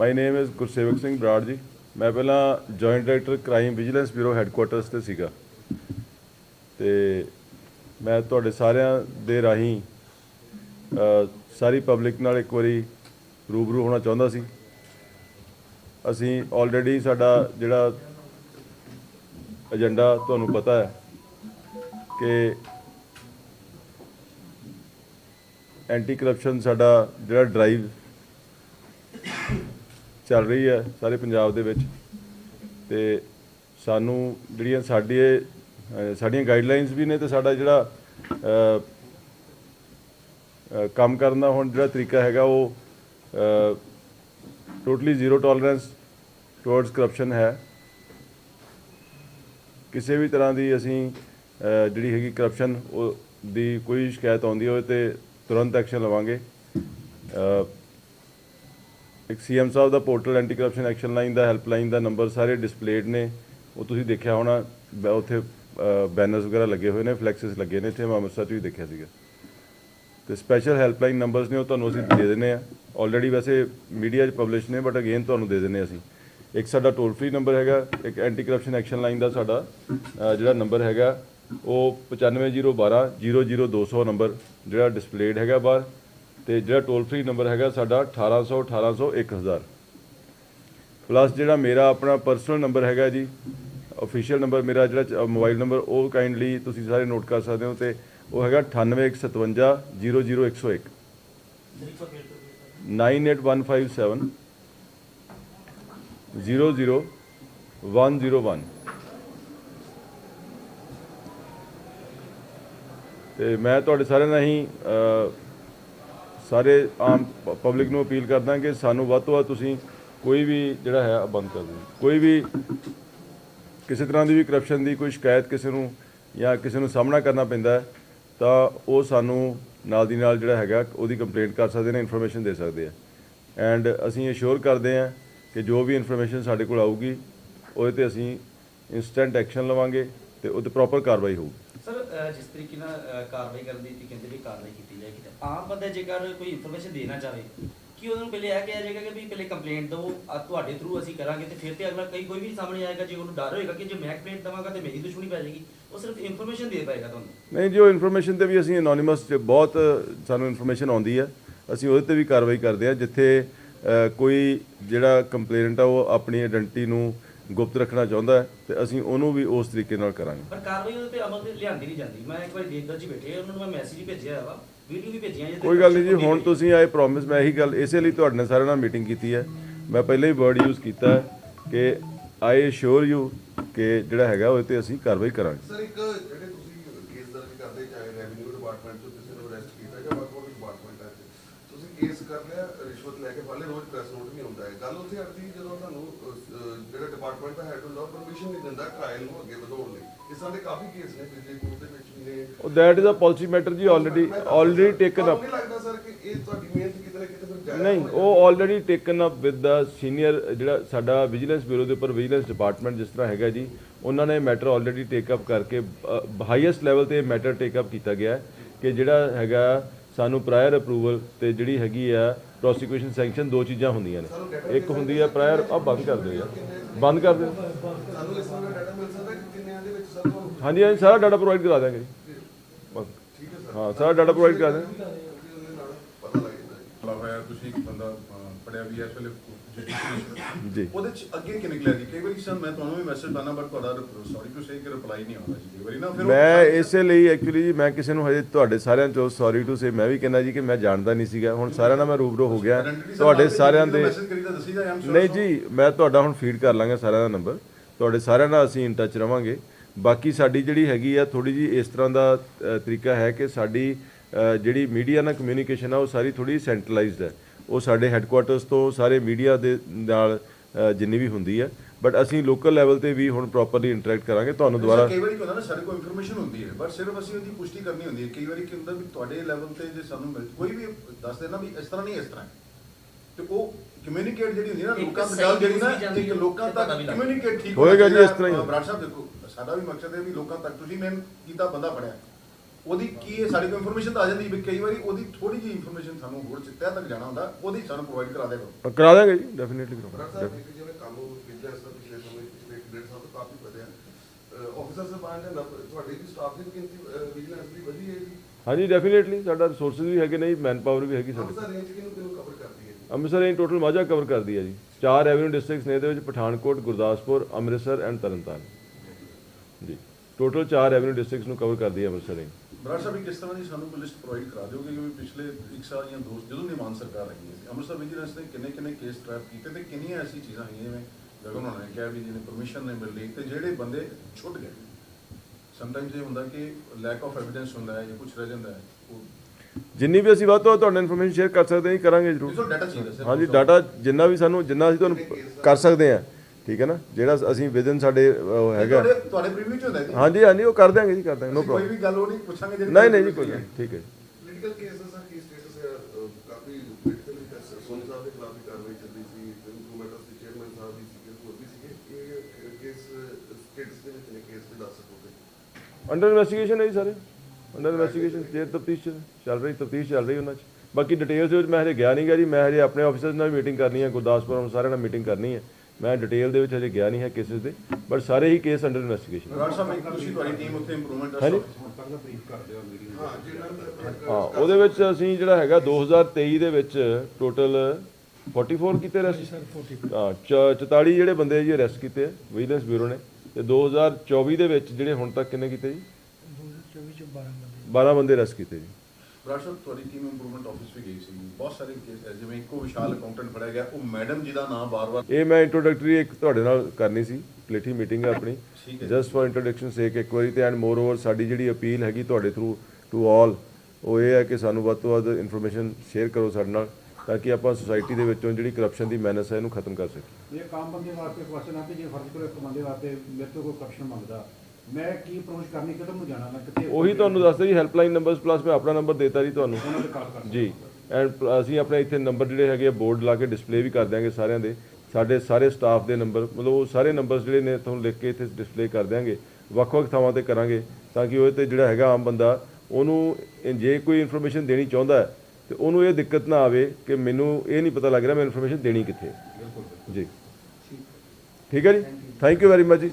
My name is Gursevak Singh Brar ji ਮੈਂ ਪਹਿਲਾਂ joint director crime vigilance bureau headquarters ਤੇ ਸੀਗਾ। ਤੇ ਮੈਂ ਤੁਹਾਡੇ ਸਾਰਿਆਂ ਦੇ ਰਾਹੀਂ ਸਾਰੀ ਪਬਲਿਕ ਨਾਲ ਇੱਕ ਵਾਰੀ ਰੂਬਰੂ ਹੋਣਾ ਚਾਹੁੰਦਾ ਸੀ। ਅਸੀਂ ਆਲਰੇਡੀ ਸਾਡਾ ਜਿਹੜਾ ਏਜੰਡਾ ਤੁਹਾਨੂੰ ਪਤਾ ਹੈ ਕਿ ਐਂਟੀ ਕਰਪਸ਼ਨ ਸਾਡਾ ਜਿਹੜਾ ਡਰਾਈਵ ਚੱਲ ਰਹੀ ਹੈ ਸਾਰੇ ਪੰਜਾਬ ਦੇ ਵਿੱਚ। ਤੇ ਸਾਨੂੰ ਜਿਹੜੀਆਂ ਸਾਡੀ ਸਾਡੀਆਂ ਗਾਈਡਲਾਈਨਸ ਵੀ ਨੇ ਤੇ ਸਾਡਾ ਜਿਹੜਾ ਕੰਮ ਕਰਨ ਦਾ ਹੁਣ ਜਿਹੜਾ ਤਰੀਕਾ ਹੈਗਾ ਉਹ totally zero tolerance towards corruption ਹੈ। ਕਿਸੇ ਵੀ ਤਰ੍ਹਾਂ ਦੀ ਅਸੀਂ ਜਿਹੜੀ ਹੈਗੀ ਕਰਪਸ਼ਨ ਉਹ ਦੀ ਕੋਈ ਸ਼ਿਕਾਇਤ ਆਉਂਦੀ ਹੋਵੇ ਤੇ ਤੁਰੰਤ ਐਕਸ਼ਨ ਲਵਾਂਗੇ। ਇੱਕ ਸੀਐਮ ਸਾਹਿਬ ਦਾ portal anti corruption action line ਦਾ ਹੈਲਪਲਾਈਨ ਦਾ ਨੰਬਰ ਸਾਰੇ ਡਿਸਪਲੇਡ ਨੇ। ਉਹ ਤੁਸੀਂ ਦੇਖਿਆ ਹੋਣਾ ਉੱਥੇ ਬੈਨਰਸ ਵਗੈਰਾ ਲੱਗੇ ਹੋਏ ਨੇ, ਫਲੈਕਸਿਸ ਲੱਗੇ ਨੇ ਇੱਥੇ, ਮੈਂ ਅੰਮ੍ਰਿਤਸਰ 'ਚ ਵੀ ਦੇਖਿਆ ਸੀਗਾ। ਤੇ ਸਪੈਸ਼ਲ ਹੈਲਪਲਾਈਨ ਨੰਬਰਸ ਨੇ, ਉਹ ਤੁਹਾਨੂੰ ਅਸੀਂ ਦੇ ਦਿੰਨੇ ਆ ਆਲਰੇਡੀ ਵੈਸੇ ਮੀਡੀਆ 'ਚ ਪਬਲਿਸ਼ ਨੇ ਬਟ ਅਗੇਨ ਤੁਹਾਨੂੰ ਦੇ ਦਿੰਨੇ ਅਸੀਂ। ਇੱਕ ਸਾਡਾ ਟੋਲ ਫ੍ਰੀ ਨੰਬਰ ਹੈਗਾ, ਇੱਕ ਐਂਟੀ ਕਰਪਸ਼ਨ ਐਕਸ਼ਨ ਲਾਈਨ ਦਾ ਸਾਡਾ ਜਿਹੜਾ ਨੰਬਰ ਹੈਗਾ, ਉਹ 95012 00200 ਨੰਬਰ, ਜਿਹੜਾ ਡਿਸਪਲੇਡ ਹੈਗਾ ਬਾਹਰ। ਤੇ ਜਿਹੜਾ ਟੋਲ ਫ੍ਰੀ ਨੰਬਰ ਹੈਗਾ ਸਾਡਾ 1800 1800 1000 ਪਲੱਸ ਜਿਹੜਾ ਮੇਰਾ ਆਪਣਾ ਪਰਸਨਲ ਨੰਬਰ ਹੈਗਾ ਜੀ ਅਫੀਸ਼ੀਅਲ ਨੰਬਰ ਮੇਰਾ ਜਿਹੜਾ ਮੋਬਾਈਲ ਨੰਬਰ ਉਹ ਕਾਈਂਡਲੀ ਤੁਸੀਂ ਸਾਰੇ ਨੋਟ ਕਰ ਸਕਦੇ ਹੋ ਤੇ ਉਹ ਹੈਗਾ 9815 00101 98157 00101 ਤੇ ਮੈਂ ਤੁਹਾਡੇ ਸਾਰਿਆਂ ਨਾਲ ਹੀ ਸਾਰੇ ਆਮ ਪਬਲਿਕ ਨੂੰ ਅਪੀਲ ਕਰਦਾ ਕਿ ਸਾਨੂੰ ਵੱਧ ਤੋਂ ਵੱਧ ਤੁਸੀਂ ਕੋਈ ਵੀ ਜਿਹੜਾ ਹੈ ਬੰਦ ਕਰ ਦਿਓ। ਕੋਈ ਵੀ ਕਿਸੇ ਤਰ੍ਹਾਂ ਦੀ ਵੀ ਕਰਪਸ਼ਨ ਦੀ ਕੋਈ ਸ਼ਿਕਾਇਤ ਕਿਸੇ ਨੂੰ ਜਾਂ ਕਿਸੇ ਨੂੰ ਸਾਹਮਣਾ ਕਰਨਾ ਪੈਂਦਾ ਤਾਂ ਉਹ ਸਾਨੂੰ ਨਾਲ ਦੀ ਨਾਲ ਜਿਹੜਾ ਹੈਗਾ, ਉਹਦੀ ਕੰਪਲੇਂਟ ਕਰ ਸਕਦੇ ਨੇ ਇਨਫੋਰਮੇਸ਼ਨ ਦੇ ਸਕਦੇ ਆ। ਐਂਡ ਅਸੀਂ ਅਸ਼ੋਰ ਕਰਦੇ ਹਾਂ ਕਿ ਜੋ ਵੀ ਇਨਫੋਰਮੇਸ਼ਨ ਸਾਡੇ ਕੋਲ ਆਊਗੀ, ਉਹਦੇ ਤੇ ਅਸੀਂ ਇਨਸਟੈਂਟ ਐਕਸ਼ਨ ਲਵਾਂਗੇ ਤੇ ਉਹ ਤੇ ਪ੍ਰੋਪਰ ਕਾਰਵਾਈ ਹੋਊਗੀ। ਜਿਸ ਤਰੀਕੇ ਨਾਲ ਕਾਰਵਾਈ ਕਰਨ ਦੀ ਕਹਿੰਦੇ ਵੀ ਕਾਰਵਾਈ ਕੀਤੀ ਜਾਏਗੀ ਤੇ ਆਮ ਬੰਦਾ ਜੇਕਰ ਕੋਈ ਇਨਫੋਰਮੇਸ਼ਨ ਦੇਣਾ ਚਾਹੇ, ਕਿ ਉਹਨਾਂ ਨੂੰ ਪਹਿਲੇ ਇਹ ਕਿਹਾ ਜਾਏਗਾ ਕਿ ਵੀ ਪਹਿਲੇ ਕੰਪਲੇਂਟ ਦਿਓ ਤੁਹਾਡੇ ਥਰੂ ਅਸੀਂ ਕਰਾਂਗੇ ਤੇ ਫਿਰ ਤੇ ਅਗਲਾ ਕਈ, ਕੋਈ ਵੀ ਸਾਹਮਣੇ ਆਏਗਾ, ਜੇ ਉਹਨੂੰ ਡਰ ਹੋਏਗਾ ਕਿ ਜੇ ਮੈਂ ਕੰਪਲੇਂਟ ਦਵਾਂਗਾ ਤੇ ਮੇਰੀ ਦੁਸ਼ਮਣੀ ਪੈ ਜਾਏਗੀ, ਉਹ ਸਿਰਫ ਇਨਫੋਰਮੇਸ਼ਨ ਦੇ ਪਾਏਗਾ ਤੁਹਾਨੂੰ। ਨਹੀਂ ਜੋ ਇਨਫੋਰਮੇਸ਼ਨ ਤੇ ਵੀ ਅਸੀਂ ਐਨੋਨਿਮਸ ਬਹੁਤ ਸਾਨੂੰ ਇਨਫੋਰਮੇਸ਼ਨ ਆਉਂਦੀ ਹੈ। ਅਸੀਂ ਉਹਦੇ ਤੇ ਵੀ ਕਾਰਵਾਈ ਕਰਦੇ ਹਾਂ, ਜਿੱਥੇ ਕੋਈ ਜਿਹੜਾ ਕੰਪਲੇਂਟ ਆ, ਉਹ ਆਪਣੀ ਆਇਡੈਂਟੀ ਨੂੰ ਗੁਪਤ ਰੱਖਣਾ ਚਾਹੁੰਦਾ ਹੈ ਤੇ ਅਸੀਂ ਉਹਨੂੰ ਵੀ ਉਸ ਤਰੀਕੇ ਨਾਲ ਕਰਾਂਗੇ। ਪਰ ਕਾਰਵਾਈ ਉਹਦੇ ਤੇ ਅਮਲ ਤੇ ਲਿਆਂਦੀ ਨਹੀਂ ਜਾਂਦੀ। ਮੈਂ ਇੱਕ ਵਾਰੀ ਦੇਖਦਾ ਜੀ ਬੈਠੇ ਉਹਨਾਂ ਨੂੰ ਮੈਂ ਮੈਸੇਜ ਭੇਜਿਆ ਵਾ ਵੀਡੀਓ ਵੀ ਭੇਜੀਆਂ ਜੇ ਕੋਈ ਗੱਲ ਨਹੀਂ ਜੀ ਹੁਣ ਤੁਸੀਂ ਆਏ ਪ੍ਰੋਮਿਸ ਮੈਂ ਇਹੀ ਗੱਲ ਇਸੇ ਲਈ ਤੁਹਾਡੇ ਨਾਲ ਸਾਰਿਆਂ ਨਾਲ ਮੀਟਿੰਗ ਕੀਤੀ ਹੈ। ਮੈਂ ਪਹਿਲਾਂ ਹੀ ਵਰਡ ਯੂਜ਼ ਕੀਤਾ ਹੈ ਕਿ ਆਈ ਅਸ਼ੋਰ ਯੂ ਕਿ ਜਿਹੜਾ ਹੈਗਾ ਉਹ ਤੇ ਅਸੀਂ ਕਾਰਵਾਈ ਕਰਾਂਗੇ। ਸਰ ਇੱਕ ਜਿਹੜੇ ਤੁਸੀਂ ਕੇਸ ਦਰਜ ਕਰਦੇ ਚਾਹੇ ਰੈਵਨਿਊ ਡਿਪਾਰਟਮੈਂਟ ਤੋਂ ਕਿਸੇ ਨੂੰ ਅਰੈਸਟ ਕੀਤਾ ਜਾਂ ਵੱਖ ਵੱਖ ਡਿਪਾਰਟਮੈਂਟਾਂ 'ਚ ਤੁਸੀਂ ਕੇਸ ਕਰ ਲਿਆ ਰਿਸ਼ਵਤ ਲੈ ਕੇ ਫਾਲੇ ਰੋਜ਼ ਪ੍ਰੈਸ ਨੋਟ ਵੀ ਹੁੰਦਾ ਹੈ। ਗੱਲ ਉੱਥੇ ਅੜਦੀ ਜਦੋਂ ਤੁਹਾਨੂੰ ਜਿਹੜਾ ਡਿਪਾਰਟਮੈਂਟ ਦਾ ਹੈਡ ਹੁੰਦਾ ਪਰਮਿਸ਼ਨ ਨਹੀਂ ਦਿੰਦਾ ਟ੍ਰਾਇਲ ਨੂੰ ਅੱਗੇ ਵਧਾਉਣ ਲਈ। ਇਸ ਤਰ੍ਹਾਂ ਦੇ ਕਾਫੀ ਕੇਸ ਨੇ ਪਿਛਲੇ ਕੋਰਟ ਦੇ ਵਿੱਚ ਵੀ ਨੇ। ਉਹ that is a policy matter ਜੀ ਆਲਰੇਡੀ ਆਲਰੇਡੀ ਟੇਕਨ ਅਪ ਨਹੀਂ ਲੱਗਦਾ ਸਰ ਕਿ ਇਹ ਤੁਹਾਡੀ ਮਿਹਨਤ ਕਿਤੇ ਨਾ ਕਿਤੇ ਫਿਰ ਜਾਇਆ ਨਹੀਂ ਉਹ already taken up with the senior ਜਿਹੜਾ ਸਾਡਾ ਵਿਜੀਲੈਂਸ ਬਿਊਰੋ ਦੇ ਉੱਪਰ ਵਿਜੀਲੈਂਸ ਡਿਪਾਰਟਮੈਂਟ ਜਿਸ ਤਰ੍ਹਾਂ ਹੈਗਾ ਜੀ ਉਹਨਾਂ ਨੇ ਮੈਟਰ ਆਲਰੇਡੀ ਟੇਕ ਅਪ ਕਰਕੇ ਹਾਈਐਸਟ ਲੈਵਲ ਤੇ ਮੈਟਰ ਟੇਕ ਅਪ ਕੀਤਾ ਗਿਆ ਹੈ ਕਿ ਜਿਹੜਾ ਹੈਗਾ ਸਾਨੂੰ ਪ੍ਰਾਇਰ ਅਪਰੂਵਲ ਤੇ ਜਿਹੜੀ ਹੈਗੀ ਆ ਪ੍ਰੋਸੀਕਿਊਸ਼ਨ ਸੈਂਕਸ਼ਨ ਦੋ ਚੀਜ਼ਾਂ ਹੁੰਦੀਆਂ ਨੇ। ਇੱਕ ਹੁੰਦੀ ਆ ਪ੍ਰਾਇਰ ਆ ਬੰਦ ਕਰ ਦਿਓ ਯਾਰ। ਬੰਦ ਕਰ ਦਿਓ। ਸਾਨੂੰ ਇਸ ਤਰ੍ਹਾਂ ਦਾ ਡਾਟਾ ਮਿਲ ਸਕਦਾ ਕਿ ਕਿੰਨਿਆਂ ਦੇ ਵਿੱਚ ਸਰ ਤੁਹਾਨੂੰ ਹਾਂਜੀ ਹਾਂਜੀ ਸਾਰਾ ਡਾਟਾ ਪ੍ਰੋਵਾਈਡ ਕਰਾ ਦਾਂਗੇ ਜੀ। ਬਸ। ਠੀਕ ਹੈ ਸਰ ਹਾਂ ਸਾਰਾ ਡਾਟਾ ਪ੍ਰੋਵਾਈਡ ਕਰਾ ਦਾਂਗੇ ਪਤਾ ਲੱਗ ਜਾਂਦਾ ਹੈ ਤੁਸੀਂ ਇੱਕ ਬੰਦਾ ਅਹ, ਵੀ ਹੈ ਇਸ ਵੇਲੇ ਜੀ। ਉਹਦੇ ਚ ਅੱਗੇ ਕੀ ਨਿਕਲਿਆ ਜੀ? ਕਈ ਵਾਰੀ ਸਰ ਮੈਂ ਤੁਹਾਨੂੰ ਵੀ ਮੈਸੇਜ ਪਾਣਾ ਬਟ ਤੁਹਾਡਾ ਸੌਰੀ ਟੂ ਸੇ ਕਿ ਰਿਪਲਾਈ ਨਹੀਂ ਆਉਂਦਾ ਜੀ। ਕਈ ਵਾਰੀ ਨਾ ਫਿਰ ਮੈਂ ਇਸੇ ਲਈ ਐਕਚੁਅਲੀ ਜੀ ਮੈਂ ਕਿਸੇ ਨੂੰ ਹਜੇ ਤੁਹਾਡੇ ਸਾਰਿਆਂ ਚੋਂ ਸੌਰੀ ਟੂ ਸੇ ਮੈਂ ਵੀ ਕਹਿੰਦਾ ਜੀ ਕਿ ਮੈਂ ਜਾਣਦਾ ਨਹੀਂ ਸੀਗਾ। ਹੁਣ ਸਾਰਿਆਂ ਨਾਲ ਮੈਂ ਰੂਬਰੂ ਹੋ ਗਿਆ। ਤੁਹਾਡੇ ਸਾਰਿਆਂ ਦੇ ਨਹੀਂ ਜੀ ਮੈਂ ਤੁਹਾਡਾ ਹੁਣ ਫੀਡ ਕਰ ਲਾਂਗਾ ਸਾਰਿਆਂ ਦਾ ਨੰਬਰ ਤੁਹਾਡੇ ਸਾਰਿਆਂ ਨਾਲ ਅਸੀਂ ਇਨ ਟੱਚ ਰਵਾਂਗੇ। ਬਾਕੀ ਸਾਡੀ ਜਿਹੜੀ ਹੈਗੀ ਆ ਥੋੜੀ ਜੀ ਇਸ ਤਰ੍ਹਾਂ ਦਾ ਤਰੀਕਾ ਹੈ ਕਿ ਸਾਡੀ ਜਿਹੜੀ ਮੀਡੀਆ ਨਾਲ ਕਮਿਊਨੀਕੇਸ਼ਨ ਆ ਉਹ ਸਾਰੀ ਥੋੜੀ ਸੈਂਟਰਲਾਈਜ਼ਡ ਹੈ। ਉਹ ਸਾਡੇ ਹੈੱਡਕੁਆਟਰਸ ਤੋਂ ਸਾਰੇ ਮੀਡੀਆ ਦੇ ਨਾਲ ਜਿੰਨੀ ਵੀ ਹੁੰਦੀ ਹੈ ਬਟ ਅਸੀਂ ਲੋਕਲ ਲੈਵਲ ਤੇ ਵੀ ਹੁਣ ਪ੍ਰੋਪਰਲੀ ਇੰਟਰੈਕਟ ਕਰਾਂਗੇ ਤੁਹਾਨੂੰ ਦੁਬਾਰਾ ਕਈ ਵਾਰੀ ਕੀ ਹੁੰਦਾ ਨਾ ਸਾਡੇ ਕੋਲ ਇਨਫੋਰਮੇਸ਼ਨ ਹੁੰਦੀ ਹੈ ਬਟ ਸਿਰਫ ਅਸੀਂ ਉਹਦੀ ਪੁਸ਼ਟੀ ਕਰਨੀ ਹੁੰਦੀ ਹੈ ਕਈ ਵਾਰੀ ਕੀ ਹੁੰਦਾ ਵੀ ਤੁਹਾਡੇ ਲੈਵਲ ਤੇ ਜੇ ਸਾਨੂੰ ਮਿਲ ਕੋਈ ਵੀ ਦੱਸ ਦੇਣਾ ਵੀ ਇਸ ਤਰ੍ਹਾਂ ਨਹੀਂ ਇਸ ਤਰ੍ਹਾਂ। ਤੇ ਉਹ ਕਮਿਊਨੀਕੇਟ ਜਿਹੜੀ ਹੁੰਦੀ ਹੈ ਨਾ ਲੋਕਾਂ ਤੱਕ ਗੱਲ ਜਿਹੜੀ ਨਾ ਹੈ, ਲੋਕਾਂ ਤੱਕ। ਕਮਿਊਨੀਕੇਟ ਠੀਕ ਹੋਏਗਾ ਜੀ। ਇਸ ਤਰ੍ਹਾਂ ਹੀ। ਬਰਾੜ ਸਾਹਿਬ ਦੇਖੋ ਸਾਡਾ ਵੀ ਮਕਸਦ ਹੈ ਵੀ ਲੋਕਾਂ ਤੱਕ ਤੁਸੀਂ ਮੈਂ ਕੀਤਾ ਬੰਦਾ ਫੜਿਆ ਉਹਦੀ ਕੀ ਹੈ ਸਾਡੀ ਕੋਲ ਇਨਫੋਰਮੇਸ਼ਨ ਤਾਂ ਆ ਜਾਂਦੀ ਵੀ ਕਈ ਵਾਰੀ ਉਹਦੀ ਥੋੜੀ ਜਿਹੀ ਇਨਫੋਰਮੇਸ਼ਨ ਸਾਨੂੰ ਹੋਰ ਤਹਿ ਤੱਕ ਜਾਣਾ ਹੁੰਦਾ ਉਹਦੀ ਸਾਨੂੰ ਪ੍ਰੋਵਾਈਡ ਕਰਾ ਦਿਆ ਕਰੋ। ਕਰਾ ਦਾਂਗੇ ਜੀ ਡੈਫੀਨਿਟਲੀ ਇੱਕ ਜਿਵੇਂ ਕੰਮ ਬਿਜ਼ਨਸ ਦਾ ਪਿਛਲੇ ਸਮੇਂ ਪਿਛਲੇ ਇੱਕ ਡੇਢ ਸਾਲ ਤੋਂ ਕਾਫੀ ਵਧਿਆ। ਆਫੀਸਰ ਸਾਹਿਬਾਨ ਦੇ ਤੁਹਾਡੇ ਦੀ ਸਟਾਫ ਦੀ ਗਿਣਤੀ ਵਿਜੀਲੈਂਸ ਦੀ ਵਧੀ ਹੈ ਜੀ? ਹਾਂਜੀ ਡੈਫੀਨਿਟਲੀ ਸਾਡਾ ਰਿਸੋਰਸਸ ਵੀ ਹੈਗੇ ਨੇ ਮੈਨ ਪਾਵਰ ਵੀ ਹੈਗੀ ਸਾਡੇ। ਅੰਮ੍ਰਿਤਸਰ ਰੇਂਜ ਕਿਹਨੂੰ ਕਿਹਨੂੰ ਕਵਰ ਕਰਦੀ ਹੈ ਜੀ? Amritsar range total Majha cover ਕਰਦੀ ਹੈ ਜੀ। ਚਾਰ ਰੈਵਨਿਊ ਡਿਸਟ੍ਰਿਕਟਸ ਨੇ ਇਹਦੇ ਵਿੱਚ ਪਠਾਨਕੋਟ ਗੁਰਦਾਸਪੁਰ ਅੰਮ੍ਰਿਤਸਰ ਐਂਡ ਤਰਨਤਾਰਨ। ਟੋਟਲ ਚਾਰ ਰੈਵਨਿਊ ਡਿਸਟ੍ਰਿਕਟਸ ਨੂੰ ਕਵਰ ਕਰਦੀ ਹੈ ਅੰਮ੍ਰਿਤਸਰ ਰੇਂਜ ਬਰਾੜ ਸਾਹਿਬ ਕਿਸ ਤਰ੍ਹਾਂ ਦੀ ਸਾਨੂੰ ਲਿਸਟ ਪ੍ਰੋਵਾਈਡ ਕਰਾ ਦਿਓਗੇ ਕਿ ਵੀ ਪਿਛਲੇ ਇੱਕ ਸਾਲ ਜਾਂ ਦੋ ਜਦੋਂ ਦੀ ਮਾਨ ਸਰਕਾਰ ਰਹੀ ਹੈ ਅੰਮ੍ਰਿਤਸਰ ਵਿਜੀਲੈਂਸ ਨੇ ਕਿੰਨੇ ਕਿੰਨੇ ਕੇਸ ਟ੍ਰੈਪ ਕੀਤੇ ਤੇ ਕਿੰਨੀਆਂ ਐਸੀ ਚੀਜ਼ਾਂ ਹੈਗੀਆਂ ਜਿਵੇਂ ਗਗਨ ਹੋਣਾ ਨੇ ਕਿਹਾ ਵੀ ਜਿਹਨੇ ਪਰਮਿਸ਼ਨ ਨਹੀਂ ਮਿਲ ਤੇ ਜਿਹੜੇ ਬੰਦੇ ਛੁੱਟ ਗਏ। ਸਮਟਾਈਮਸ ਇਹ ਹੁੰਦਾ ਕਿ ਲੈਕ ਆਫ ਐਵੀਡੈਂਸ ਹੁੰਦਾ ਹੈ ਜਾਂ ਕੁਝ ਰਹਿ ਜਾਂਦਾ ਹੈ ਜਿੰਨੀ ਵੀ ਅਸੀਂ ਵੱਧ ਤੋਂ ਤੁਹਾਡੇ ਇਨਫੋਰਮੇਸ਼ਨ ਸ਼ੇਅਰ ਕਰ ਸਕਦੇ ਹਾਂ ਕਰਾਂਗੇ ਜ਼ਰੂਰ। ਹਾਂਜੀ ਡਾਟਾ ਜਿੰਨਾ ਵੀ ਸਾਨੂੰ ਜਿੰਨਾ ਅਸੀਂ ਤੁਹਾਨੂੰ ਕਰ ਸਕਦੇ ਹਾਂ। ਠੀਕ ਹੈ ਨਾ? ਜਿਹੜਾ ਅਸੀਂ ਵਿਦਨ ਸਾਡੇ ਉਹ ਹੈਗਾ। ਤੁਹਾਡੇ ਤੁਹਾਡੇ ਪ੍ਰੀਵਿਊ ਚ ਹੁੰਦਾ ਜੀ? ਹਾਂਜੀ ਹਾਂਜੀ ਉਹ ਕਰ ਦਿਆਂਗੇ ਜੀ ਕਰ ਦਿਆਂਗੇ ਨੋ ਕੋਈ ਪ੍ਰੋਬਲਮ ਵੀ ਗੱਲ ਉਹ ਨਹੀਂ ਪੁੱਛਾਂਗੇ ਜਿਹੜੀ ਨਹੀਂ ਨਹੀਂ ਜੀ ਕੋਈ ਨਹੀਂ ਠੀਕ ਹੈ ਜੀ। ਪੋਲੀਟੀਕਲ ਕੇਸ ਦਾ ਸਰ ਕੀ ਸਟੇਟਸ ਹੈ ਕਾਫੀ ਪੋਲੀਟੀਕਲ ਕੇਸ ਸੋਨੀ ਸਾਹਿਬ ਦੇ ਖਿਲਾਫ ਵੀ ਕਾਰਵਾਈ ਚੱਲ ਰਹੀ ਸੀ ਇੰਪਰੂਵਮੈਂਟ ਦੇ ਚੇਅਰਮੈਨ ਸਾਹਿਬ ਵੀ ਸੀ ਹੋਰ ਵੀ ਸੀਗੇ। ਇਹ ਕੇਸ ਸਟੇਟਸ ਦੇ ਵਿੱਚ ਨੇ ਕੇਸ ਦੇ ਦੱਸ ਸਕੋਗੇ ਅੰਡਰ ਇਨਵੈਸਟੀਗੇਸ਼ਨ ਹੈ ਜੀ ਸਾਰੇ। ਅੰਡਰ ਇਨਵੈਸਟੀਗੇਸ਼ਨ ਜੇ ਤਫਤੀਸ਼ ਚੱਲ ਰਹੀ ਤਫਤੀਸ਼ ਚੱਲ ਰਹੀ ਉਹਨਾਂ 'ਚ। ਬਾਕੀ ਡਿਟੇਲਸ ਦੇ ਵਿੱਚ ਮੈਂ ਹਜੇ ਗਿਆ ਨਹੀਂ ਗਾ ਜੀ ਮੈਂ ਹਜੇ ਆਪਣੇ ਆਫੀਸਰਸ ਨਾਲ ਮੀਟਿੰਗ ਕਰਨੀ ਹੈ ਗੁਰਦਾਸਪੁਰ ਨਾਲ ਸਾਰਿਆਂ ਨਾਲ ਮੀਟਿੰਗ ਕਰਨੀ ਹੈ। ਮੈਂ ਡਿਟੇਲ ਦੇ ਵਿੱਚ ਹਜੇ ਗਿਆ ਨਹੀਂ ਹੈ ਕੇਸਿਸ ਦੇ ਬਟ ਸਾਰੇ ਹੀ ਕੇਸ ਅੰਡਰ ਇਨਵੈਸਟੀਗੇਸ਼ਨ ਰਾਜ ਸਾਹਿਬ ਇੱਕ ਤੁਸੀਂ ਤੁਹਾਡੀ ਟੀਮ ਉੱਥੇ ਇੰਪਰੂਵਮੈਂਟ ਹਾਂਜੀ। ਹਾਂ ਜਿਨ੍ਹਾਂ ਨੇ। ਹਾਂ ਉਹਦੇ ਵਿੱਚ ਅਸੀਂ ਜਿਹੜਾ ਹੈਗਾ 2023 ਦੇ ਵਿੱਚ ਟੋਟਲ 44 ਕੀਤੇ ਰੈਸਟ ਹਾਂ ਚ- 44 ਜਿਹੜੇ ਬੰਦੇ ਜੀ ਅਰੈਸਟ ਕੀਤੇ ਵਿਜੀਲੈਂਸ ਬਿਊਰੋ ਨੇ। ਤੇ 2024 ਦੇ ਵਿੱਚ ਜਿਹੜੇ ਹੁਣ ਤੱਕ ਕਿੰਨੇ ਕੀਤੇ ਜੀ? 12 ਬੰਦੇ। ਅਰੈਸਟ ਕੀਤੇ ਜੀ। ਸਾਹਿਬ ਤੁਹਾਡੀ ਟੀਮ ਇੰਪਰੂਵਮੈਂਟ ਆਫਿਸ ਵੀ ਗਈ ਸੀ। ਬਹੁਤ ਸਾਰੇ ਕੇਸ ਜਿਵੇਂ ਇੱਕੋ ਵਿਸ਼ਾਲ ਅਕਾਊਂਟੈਂਟ ਫੜਿਆ ਗਿਆ ਉਹ ਮੈਡਮ ਜੀ ਦਾ ਨਾਮ ਬਾਰ-ਬਾਰ ਇਹ ਮੈਂ ਇੰਟਰੋਡਕਟਰੀ ਇੱਕ ਤੁਹਾਡੇ ਨਾਲ ਕਰਨੀ ਸੀ ਪਲੇਠੀ ਮੀਟਿੰਗ ਹੈ ਆਪਣੀ। ਜਸਟ ਫॉर ਇੰਟਰੋਡਕਸ਼ਨ ਸੇਕ ਇੱਕ ਵਾਰੀ ਤੇ ਐਂਡ ਮੋਰ ਓਵਰ ਸਾਡੀ ਜਿਹੜੀ ਅਪੀਲ ਹੈਗੀ ਤੁਹਾਡੇ ਥਰੂ ਟੂ ਆਲ ਉਹ ਇਹ ਹੈ ਕਿ ਸਾਨੂੰ ਵੱਧ ਤੋਂ ਵੱਧ ਇਨਫੋਰਮੇਸ਼ਨ ਸ਼ੇਅਰ ਕਰੋ ਸਾਡੇ ਨਾਲ ਤਾਂ ਕਿ ਆਪਾਂ ਸੁਸਾਇਟੀ ਦੇ ਵਿੱਚੋਂ ਜਿਹੜੀ ਕਰਪਸ਼ਨ ਦੀ ਮੈਨਸ ਹੈ ਇਹਨੂੰ ਖਤਮ ਕਰ ਸਕੀਏ। ਇਹ ਕਾਮ ਬੰਦੇ ਵਾਸਤੇ ਕੁਐਸਚਨ ਆ ਕਿ ਜੇ ਫਰਜ਼ ਕਰੋ ਇੱਕ ਬੰਦੇ ਵਾਸਤੇ ਮੇਰੇ ਤੋਂ ਕੋਈ ਕਰਪਸ਼ਨ ਮੰਗਦਾ ਮੈਂ ਕੀ ਅਪਰੋਚ ਕਰਨੀ ਕਿੱਧਰ ਨੂੰ ਜਾਣਾ ਮੈਂ ਕਿੱਥੇ ਉਹੀ ਤੁਹਾਨੂੰ ਦੱਸਦੇ ਜੀ ਹੈਲਪਲਾਈਨ ਨੰਬਰਸ ਪਲੱਸ ਮੈਂ ਆਪਣਾ ਨੰਬਰ ਦੇਤਾ ਜੀ ਤੁਹਾਨੂੰ। ਉਹਨਾਂ ਦੇ ਕਾਲ ਕਰ ਜੀ। ਐਂਡ ਅਸੀਂ ਆਪਣੇ ਇੱਥੇ ਨੰਬਰ ਜਿਹੜੇ ਹੈਗੇ ਬੋਰਡ ਲਾ ਕੇ ਡਿਸਪਲੇ ਵੀ ਕਰ ਦਿਆਂਗੇ ਸਾਰਿਆਂ ਦੇ। ਸਾਡੇ ਸਾਰੇ ਸਟਾਫ ਦੇ ਨੰਬਰ ਮਤਲਬ ਉਹ ਸਾਰੇ ਨੰਬਰਸ ਜਿਹੜੇ ਨੇ ਤੁਹਾਨੂੰ ਲਿਖ ਕੇ ਇੱਥੇ ਡਿਸਪਲੇ ਕਰ ਦਿਆਂਗੇ। ਵੱਖ-ਵੱਖ ਥਾਵਾਂ ਤੇ ਕਰਾਂਗੇ ਤਾਂ ਕਿ ਉਹ ਤੇ ਜਿਹੜਾ ਹੈਗਾ ਆਮ ਬੰਦਾ ਉਹਨੂੰ ਜੇ ਕੋਈ ਇਨਫੋਰਮੇਸ਼ਨ ਦੇਣੀ ਚਾਹੁੰਦਾ ਤੇ ਉਹਨੂੰ ਇਹ ਦਿੱਕਤ ਨਾ ਆਵੇ ਕਿ ਮੈਨੂੰ ਇਹ ਨਹੀਂ ਪਤਾ ਲੱਗ ਰਿਹਾ ਮੈਂ ਇਨਫੋਰਮੇਸ਼ਨ ਦੇਣੀ ਕਿੱਥੇ। ਜੀ। ਠੀਕ ਹੈ। ਜੀ? ਥੈਂਕ ਯੂ ਵੈਰੀ ਮਚ ਜੀ।